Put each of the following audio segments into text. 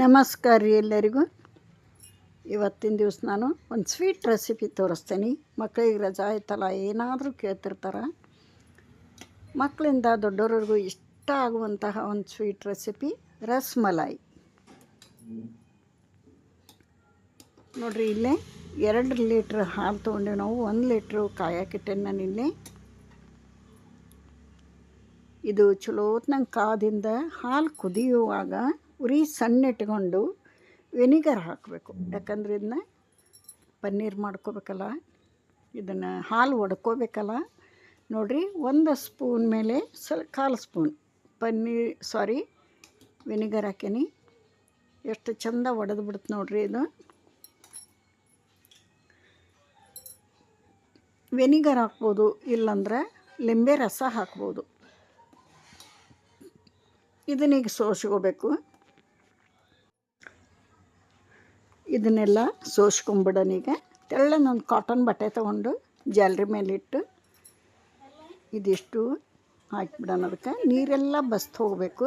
ನಮಸ್ಕಾರ ರೀ ಎಲ್ಲರಿಗೂ. ಇವತ್ತಿನ ದಿವಸ ನಾನು ಒಂದು ಸ್ವೀಟ್ ರೆಸಿಪಿ ತೋರಿಸ್ತೀನಿ. ಮಕ್ಕಳಿಗೆ ರಜಾ ಆಯ್ತಲ್ಲ, ಏನಾದರೂ ಕೇಳ್ತಿರ್ತಾರೆ. ಮಕ್ಕಳಿಂದ ದೊಡ್ಡವ್ರಿಗೂ ಇಷ್ಟ ಆಗುವಂತಹ ಒಂದು ಸ್ವೀಟ್ ರೆಸಿಪಿ, ರಸ್ಮಲಾಯಿ. ನೋಡಿರಿ, ಇಲ್ಲೇ ಎರಡು ಲೀಟ್ರ್ ಹಾಲು ತೊಗೊಂಡೇವು ನಾವು. ಒಂದು ಲೀಟ್ರು ಕಾಯಕ್ಕಿಟ್ಟೇನೆ ನಾನು ಇಲ್ಲಿ. ಇದು ಚಲೋತ್ನಂಗೆ ಕಾದಿಂದ ಹಾಲು ಕುದಿಯುವಾಗ ಉರಿ ಸಣ್ಣ ಇಟ್ಕೊಂಡು ವೆನಿಗರ್ ಹಾಕಬೇಕು. ಯಾಕಂದ್ರೆ ಇದನ್ನ ಪನ್ನೀರ್ ಮಾಡ್ಕೋಬೇಕಲ್ಲ, ಇದನ್ನು ಹಾಲು ಒಡ್ಕೋಬೇಕಲ್ಲ. ನೋಡಿರಿ, ಒಂದು ಸ್ಪೂನ್ ಮೇಲೆ ಸ್ವಲ್ಪ ಕಾಲು ಸ್ಪೂನ್ ಪನ್ನೀರ್ ಸಾರಿ ವೆನಿಗರ್ ಹಾಕೀನಿ. ಎಷ್ಟು ಚಂದ ಒಡೆದು ಬಿಡುತ್ತೆ ನೋಡ್ರಿ ಇದು. ವೆನಿಗರ್ ಹಾಕ್ಬೋದು, ಇಲ್ಲಂದ್ರೆ ಲಿಂಬೆ ರಸ ಹಾಕ್ಬೋದು. ಇದನ್ನೀಗ ಸೋಸ್ಕೋಬೇಕು. ಇದನ್ನೆಲ್ಲ ಸೋಸ್ಕೊಂಬಿಡೋಣೀಗ ತೆಳ್ಳನೊಂದು ಕಾಟನ್ ಬಟ್ಟೆ ತೊಗೊಂಡು ಜಾಲ್ರಿ ಮೇಲಿಟ್ಟು ಇದಿಷ್ಟು ಹಾಕಿಬಿಡೋಣ ಅದಕ್ಕೆ. ನೀರೆಲ್ಲ ಬಸ್ತು ಹೋಗಬೇಕು.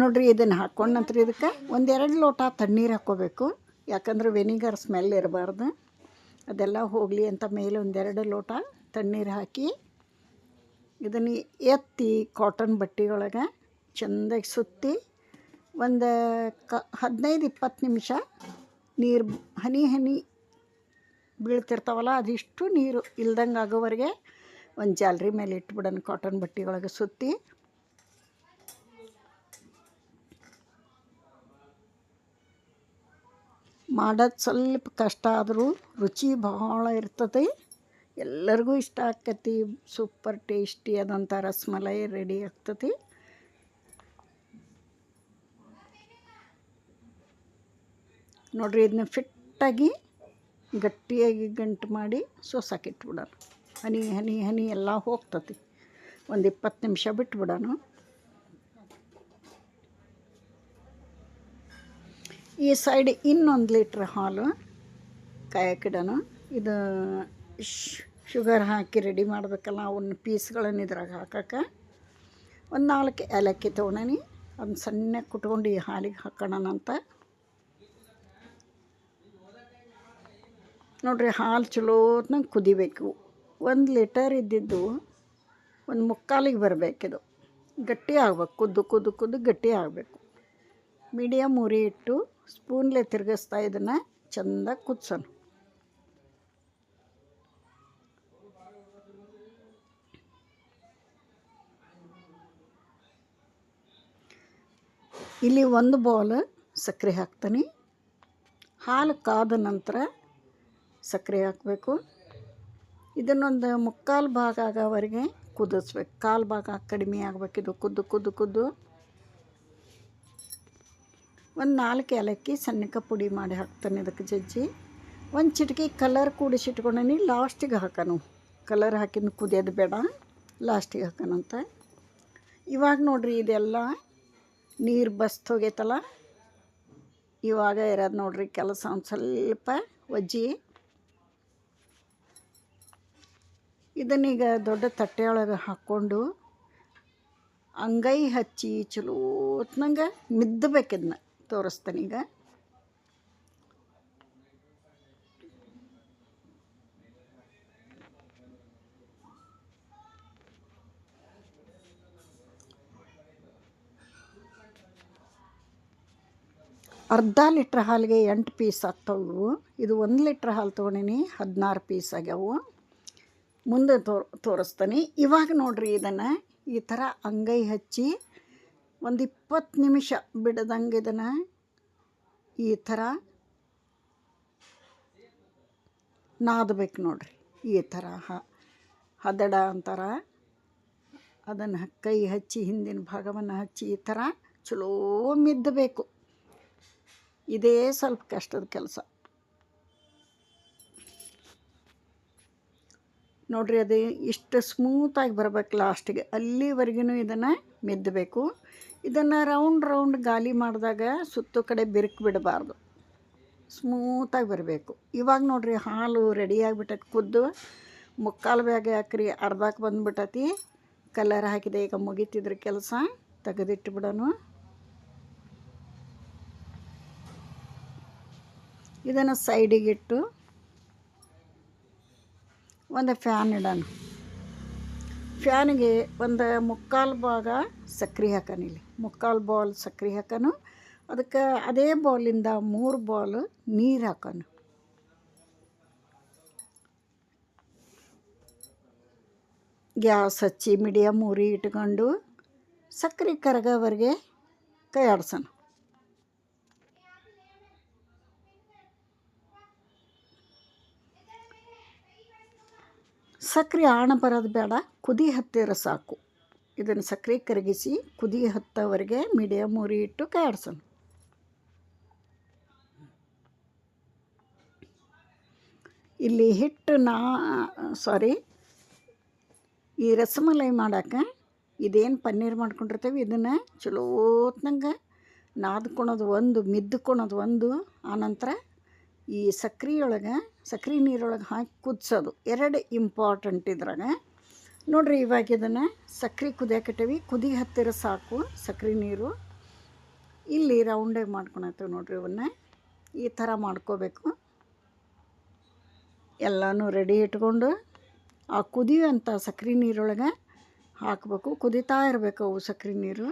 ನೋಡ್ರಿ, ಇದನ್ನು ಹಾಕ್ಕೊಂಡ ನಂತರ ಇದಕ್ಕೆ ಒಂದೆರಡು ಲೋಟ ತಣ್ಣೀರು ಹಾಕ್ಕೋಬೇಕು ಯಾಕಂದ್ರೆ ವೆನಿಗರ್ ಸ್ಮೆಲ್ ಇರಬಾರ್ದು. ಅದೆಲ್ಲ ಹೋಗಲಿ ಅಂತ ಮೇಲೆ ಒಂದೆರಡು ಲೋಟ ತಣ್ಣೀರು ಹಾಕಿ ಇದನ್ನು ಎತ್ತಿ ಕಾಟನ್ ಬಟ್ಟೆಯೊಳಗೆ ಚೆಂದಾಗಿ ಸುತ್ತಿ ಒಂದು ಕ ಹದಿನೈದು ಇಪ್ಪತ್ತು ನಿಮಿಷ ನೀರು ಹನಿ ಹನಿ ಬೀಳ್ತಿರ್ತಾವಲ್ಲ, ಅದಿಷ್ಟು ನೀರು ಇಲ್ದಂಗೆ ಆಗೋವರೆಗೆ ಒಂದು ಜಾಲ್ರಿ ಮೇಲೆ ಇಟ್ಬಿಡೋಣ ಕಾಟನ್ ಬಟ್ಟೆಯೊಳಗೆ ಸುತ್ತಿ. ಮಾಡೋದು ಸ್ವಲ್ಪ ಕಷ್ಟ ಆದರೂ ರುಚಿ ಬಹಳ ಇರ್ತದೆ. ಎಲ್ಲರಿಗೂ ಇಷ್ಟ ಆಕ್ಕತಿ ಸೂಪರ್ ಟೇಸ್ಟಿ ಆದಂಥ ರಸ್ಮಲೈ ರೆಡಿ ಆಗ್ತತಿ ನೋಡ್ರಿ ಇದನ್ನ ಫಿಟ್ಟಾಗಿ ಗಟ್ಟಿಯಾಗಿ ಗಂಟು ಮಾಡಿ ಸೋಸಾಕಿಟ್ಬಿಡೋಣ ಹನಿ ಹನಿ ಹನಿ ಎಲ್ಲ ಹೋಗ್ತತಿ ಒಂದು ಇಪ್ಪತ್ತು ನಿಮಿಷ ಬಿಟ್ಬಿಡೋಣ. ಈ ಸೈಡ್ ಇನ್ನೊಂದು ಲೀಟ್ರ್ ಹಾಲು ಕಾಯಕ್ಕಿಡೋಣ. ಇದು ಶುಗರ್ ಹಾಕಿ ರೆಡಿ ಮಾಡಬೇಕಲ್ಲ, ಅವನ್ನ ಪೀಸ್ಗಳನ್ನು ಇದ್ರಾಗ ಹಾಕಕ್ಕೆ. ಒಂದು ನಾಲ್ಕು ಏಲಕ್ಕಿ ತೊಗೊಂಡಿ ಅದನ್ನ ಸಣ್ಣ ಕುಟ್ಕೊಂಡು ಈ ಹಾಲಿಗೆ ಹಾಕೋಣ ಅಂತ. ನೋಡ್ರಿ, ಹಾಲು ಚಲೋತ್ನಂಗೆ ಕುದಿಬೇಕು. ಒಂದು ಲೀಟರ್ ಇದ್ದಿದ್ದು ಒಂದು ಮುಕ್ಕಾಲಿಗೆ ಬರಬೇಕಿದು ಗಟ್ಟಿ ಆಗ್ಬೇಕು, ಕುದ್ದು ಕುದ್ದು ಕುದ್ದು ಗಟ್ಟಿ ಆಗಬೇಕು. ಮೀಡಿಯಮ್ ಉರಿ ಇಟ್ಟು ಸ್ಪೂನ್ಲೆ ತಿರುಗಿಸ್ತಾ ಇದನ್ನು ಚೆಂದ ಕುದಿಸೋಣ. ಇಲ್ಲಿ ಒಂದು ಬೌಲ್ ಸಕ್ಕರೆ ಹಾಕ್ತೀನಿ. ಹಾಲು ಕಾದ ನಂತರ ಸಕ್ಕರೆ ಹಾಕಬೇಕು. ಇದನ್ನೊಂದು ಮುಕ್ಕಾಲು ಭಾಗ ಆಗೋವರೆಗೆ ಕುದಿಸ್ಬೇಕು. ಕಾಲು ಭಾಗ ಕಡಿಮೆ ಆಗಬೇಕಿದು ಕುದ್ದು ಕುದ್ದು ಕುದ್ದು. ಒಂದು ನಾಲ್ಕು ಏಲಕ್ಕಿ ಸಣ್ಣಕ್ಕೆ ಪುಡಿ ಮಾಡಿ ಹಾಕ್ತಾನೆ ಅದಕ್ಕೆ ಜಜ್ಜಿ. ಒಂದು ಚಿಟಕಿ ಕಲರ್ ಕೂಡಿಸಿಟ್ಕೊಂಡೀನಿ, ಲಾಸ್ಟಿಗೆ ಹಾಕನು. ಕಲರ್ ಹಾಕಿದ ಕುದಿಯೋದು ಬೇಡ, ಲಾಸ್ಟಿಗೆ ಹಾಕೋಣಂತ ಇವಾಗ ನೋಡ್ರಿ ಇದೆಲ್ಲ ನೀರು ಬಸ್ತ್ ಹೋಗೈತಲ್ಲ, ಇವಾಗ ಇರೋದು ನೋಡ್ರಿ ಕೆಲಸ ಒಂದು ಸ್ವಲ್ಪ ಒಜ್ಜಿ. ಇದನ್ನೀಗ ದೊಡ್ಡ ತಟ್ಟೆಯೊಳಗೆ ಹಾಕ್ಕೊಂಡು ಅಂಗೈ ಹಚ್ಚಿ ಚಲೋತ್ನಂಗೆ ಮಿದ್ದಬೇಕಿದ್ನ ತೋರಿಸ್ತಾನೆ ಈಗ. ಅರ್ಧ ಲೀಟ್ರ್ ಹಾಲಿಗೆ ಎಂಟು ಪೀಸ್ ಆಗ್ತಾವು. ಇದು ಒಂದು ಲೀಟ್ರ್ ಹಾಲು ತೊಗೊಂಡಿನಿ, ಹದಿನಾರು ಪೀಸ್ ಆಗ್ಯಾವು. ಮುಂದೆ ತೋರ್ ತೋರಿಸ್ತಾನೆ. ಇವಾಗ ನೋಡ್ರಿ ಇದನ್ನು ಈ ಥರ ಅಂಗೈ ಹಚ್ಚಿ ಒಂದು ಇಪ್ಪತ್ತು ನಿಮಿಷ ಬಿಡದಂಗೆ ಇದನ್ನು ಈ ಥರ ನಾದಬೇಕು ನೋಡ್ರಿ. ಈ ಥರ ಹ, ಹದಡ ಅಂತಾರ. ಅದನ್ನು ಕೈ ಹಚ್ಚಿ, ಹಿಂದಿನ ಭಾಗವನ್ನು ಹಚ್ಚಿ ಈ ಥರ ಚಲೋ ಮಿದ್ದಬೇಕು. ಇದೇ ಸ್ವಲ್ಪ ಕಷ್ಟದ ಕೆಲಸ. ನೋಡ್ರಿ ಅದು ಇಷ್ಟು ಸ್ಮೂತಾಗಿ ಬರಬೇಕು ಲಾಸ್ಟಿಗೆ ಅಲ್ಲಿವರೆಗೂ ಇದನ್ನು ಮೆದ್ದಬೇಕು. ಇದನ್ನು ರೌಂಡ್ ರೌಂಡ್ ಗಾಲಿ ಮಾಡಿದಾಗ ಸುತ್ತು ಕಡೆ ಬಿರುಕು ಬಿಡಬಾರ್ದು. ಸ್ಮೂತಾಗಿ ಬರಬೇಕು. ಇವಾಗ ನೋಡಿರಿ ಹಾಲು ರೆಡಿಯಾಗಿಬಿಟ್ಟೈತಿ ಕುದ್ದು ಮುಕ್ಕಾಲು ಬ್ಯಾಗ ಹಾಕ್ರಿ ಅರ್ಧಕ್ಕೆ ಬಂದುಬಿಟ್ಟತಿ. ಕಲರ್ ಹಾಕಿದೆ, ಈಗ ಮುಗಿತಿದ್ರ ಕೆಲಸ. ತೆಗೆದಿಟ್ಟು ಬಿಡೋನು ಇದನ್ನು ಸೈಡಿಗಿಟ್ಟು ಒಂದು ಫ್ಯಾನ್ ಇಡೋಣ. ಫ್ಯಾನಿಗೆ ಒಂದು ಮುಕ್ಕಾಲು ಭಾಗ ಸಕ್ರೆ ಹಾಕೋಣ ಇಲ್ಲಿ. ಮುಕ್ಕಾಲು ಬಾಲ್ ಸಕ್ರೆ ಹಾಕೋಣ. ಅದಕ್ಕೆ ಅದೇ ಬಾಲಿಂದ ಮೂರು ಬಾಲ್ ನೀರು ಹಾಕೋಣ. ಗ್ಯಾಸ್ ಹಚ್ಚಿ ಮೀಡಿಯಮ್ ಉರಿ ಇಟ್ಕೊಂಡು ಸಕ್ಕರೆ ಕರಗೋವರೆಗೆ ಕೈ ಆಡ್ಸೋಣ ಸಕ್ಕರೆ ಆಣ ಬರೋದು ಬೇಡ, ಕುದಿ ಹತ್ತಿರ ಸಾಕು. ಇದನ್ನು ಸಕ್ಕರೆ ಕರಗಿಸಿ, ಕುದಿ ಹತ್ತವರೆಗೆ ಮೀಡಿಯಮ್ ಉರಿ ಇಟ್ಟು ಕೈ ಇಲ್ಲಿ ಹಿಟ್ಟು ನಾ ಸಾರಿ ಈ ರಸಮಲೈ ಮಾಡೋಕೆ ಇದೇನು ಪನ್ನೀರ್ ಮಾಡ್ಕೊಂಡಿರ್ತೇವೆ, ಇದನ್ನು ಚಲೋತ್ನಂಗೆ ನಾದ್ಕೊಳೋದು ಒಂದು, ಮಿದ್ದುಕೊಳೋದು ಒಂದು, ಆನಂತರ ಈ ಸಕ್ರೆ ಸಕ್ರಿ ಸಕ್ರೆ ನೀರೊಳಗೆ ಹಾಕಿ ಕುದಿಸೋದು. ಎರಡು ಇಂಪಾರ್ಟೆಂಟ್ ಇದ್ರಾಗ. ನೋಡಿರಿ ಇವಾಗ ಇದನ್ನು ಸಕ್ರೆ ಕುದಿಯಾಕಟ್ಟೇವಿ ಕುದಿ ಹತ್ತಿರ ಸಾಕು ಸಕ್ರೆ ನೀರು. ಇಲ್ಲಿ ರೌಂಡಾಗಿ ಮಾಡ್ಕೊಳತ್ತೇವೆ ನೋಡಿರಿ ಇವನ್ನ ಈ ಥರ ಮಾಡ್ಕೋಬೇಕು. ಎಲ್ಲನೂ ರೆಡಿ ಇಟ್ಕೊಂಡು ಆ ಕುದಿಯುವಂಥ ಸಕ್ರೆ ನೀರೊಳಗೆ ಹಾಕಬೇಕು. ಕುದಿತಾ ಇರಬೇಕು ಅವು ಸಕ್ರೆ ನೀರು.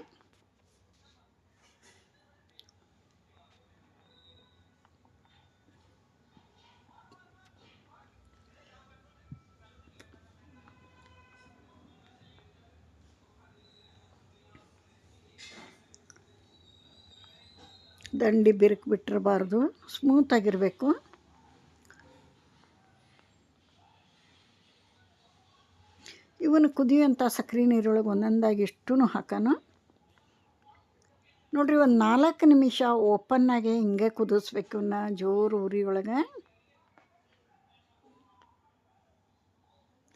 ದಂಡಿ ಬಿರುಕು ಬಿಟ್ಟಿರಬಾರ್ದು. ಸ್ಮೂತಾಗಿರಬೇಕು ಇವನು ಕುದಿಯುವಂಥ ಸಕ್ರೆ ನೀರೊಳಗೆ ಒಂದೊಂದಾಗಿ ಇಷ್ಟೂ ಹಾಕೋಣ ನೋಡಿರಿ, ಒಂದು ನಾಲ್ಕು ನಿಮಿಷ ಓಪನ್ನಾಗೆ ಹಿಂಗೆ ಕುದಿಸ್ಬೇಕು ಇವನ್ನ ಜೋರು ಉರಿ ಒಳಗೆ.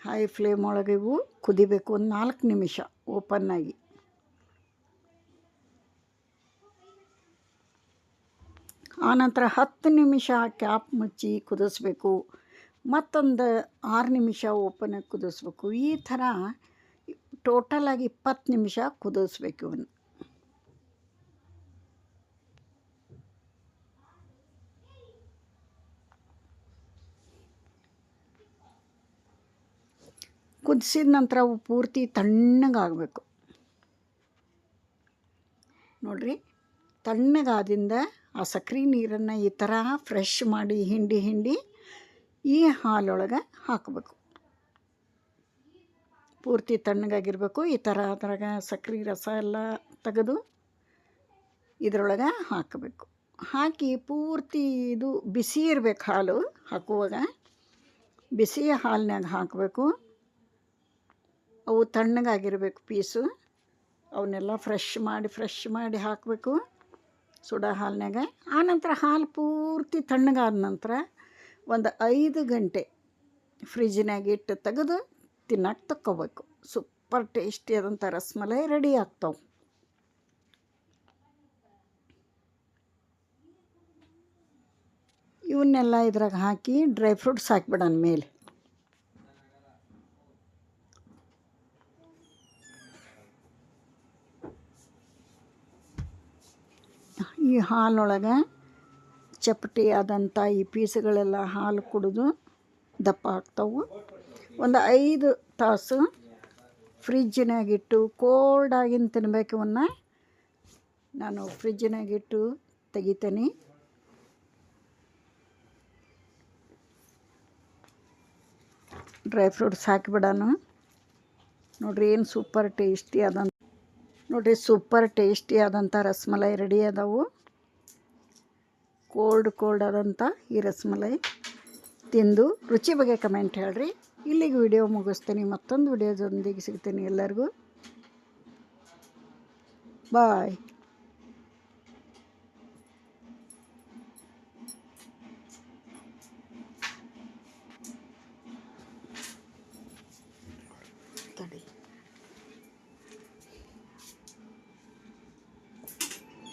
ಹೈ ಫ್ಲೇಮ್ ಒಳಗೆ ಇವು ಕುದಿಬೇಕು. ಒಂದು ನಾಲ್ಕು ನಿಮಿಷ ಓಪನ್ನಾಗಿ ಆನಂತರ ಹತ್ತು ನಿಮಿಷ ಕ್ಯಾಪ್ ಮುಚ್ಚಿ ಕುದಿಸ್ಬೇಕು. ಮತ್ತೊಂದು ಆರು ನಿಮಿಷ ಓಪನಾಗಿ ಕುದಿಸ್ಬೇಕು. ಈ ಥರ ಟೋಟಲಾಗಿ ಇಪ್ಪತ್ತು ನಿಮಿಷ ಕುದಿಸ್ಬೇಕು ಇವನ್ನ ಕುದಿಸಿದ ನಂತರ ಅವು ಪೂರ್ತಿ ತಣ್ಣಗಾಗಬೇಕು. ನೋಡಿರಿ, ತಣ್ಣಗಾದಿಂದ ಆ ಸಕ್ರೆ ನೀರನ್ನು ಈ ಥರ ಫ್ರೆಶ್ ಮಾಡಿ ಹಿಂಡಿ ಹಿಂಡಿ ಈ ಹಾಲೊಳಗೆ ಹಾಕಬೇಕು. ಪೂರ್ತಿ ತಣ್ಣಗಾಗಿರಬೇಕು. ಈ ಥರ ಅದ್ರಾಗ ಸಕ್ರೆ ರಸ ಎಲ್ಲ ತೆಗೆದು ಇದರೊಳಗೆ ಹಾಕಬೇಕು. ಹಾಕಿ ಪೂರ್ತಿ ಇದು ಬಿಸಿ ಇರಬೇಕು ಹಾಲು ಹಾಕುವಾಗ. ಬಿಸಿ ಹಾಲಿನಾಗ ಹಾಕಬೇಕು. ಅವು ತಣ್ಣಗಾಗಿರಬೇಕು ಪೀಸು. ಅವನ್ನೆಲ್ಲ ಫ್ರೆಶ್ ಮಾಡಿ ಫ್ರೆಶ್ ಮಾಡಿ ಹಾಕಬೇಕು. ಸುಡ ಹಾಲಿನಾಗ ಆನಂತರ ಹಾಲು ಪೂರ್ತಿ ತಣ್ಣಗಾದ ನಂತರ ಒಂದು ಐದು ಗಂಟೆ ಫ್ರಿಜ್ನಾಗ ಇಟ್ಟು ತೆಗೆದು ತಿನ್ನಕ್ಕೆ ತಕ್ಕೋಬೇಕು. ಸೂಪರ್ ಟೇಸ್ಟಿ ಆದಂಥ ರಸಮಲೈ ರೆಡಿ ಆಗ್ತಾವೆ. ಇವನ್ನೆಲ್ಲ ಇದ್ರಾಗ ಹಾಕಿ ಡ್ರೈ ಫ್ರೂಟ್ಸ್ ಹಾಕಿಬಿಡೋಣ ಮೇಲೆ ಈ ಹಾಲೊಳಗೆ ಚಪ್ಪಟಿ ಆದಂಥ ಈ ಪೀಸ್ಗಳೆಲ್ಲ ಹಾಲು ಕುಡಿದು ದಪ್ಪ ಆಗ್ತಾವೆ. ಒಂದು ಐದು ತಾಸು ಫ್ರಿಜ್ಜಿನಾಗಿಟ್ಟು ಕೋಲ್ಡಾಗಿನ ತಿನ್ಬೇಕು ಇವನ್ನ ನಾನು ಫ್ರಿಜ್ಜಿನಾಗಿಟ್ಟು ತೆಗಿತೀನಿ. ಡ್ರೈ ಫ್ರೂಟ್ಸ್ ಹಾಕಿಬಿಡೋಣ ನೋಡ್ರಿ ಏನು ಸೂಪರ್ ಟೇಸ್ಟಿ ಆದಂಥ ನೋಡಿರಿ ಸೂಪರ್ ಟೇಸ್ಟಿ ಆದಂಥ ರಸಮಲೈ ರೆಡಿ ಅದಾವು. ಕೋಲ್ಡ್ ಕೋಲ್ಡ್ ಆದಂಥ ಈ ರಸಮಲೈ ತಿಂದು ರುಚಿ ಬಗ್ಗೆ ಕಮೆಂಟ್ ಹೇಳ್ರಿ. ಇಲ್ಲಿಗೆ ವಿಡಿಯೋ ಮುಗಿಸ್ತೀನಿ. ಮತ್ತೊಂದು ವಿಡಿಯೋದೊಂದಿಗೆ ಸಿಗ್ತೀನಿ ಎಲ್ಲರಿಗೂ. ಬಾಯ್.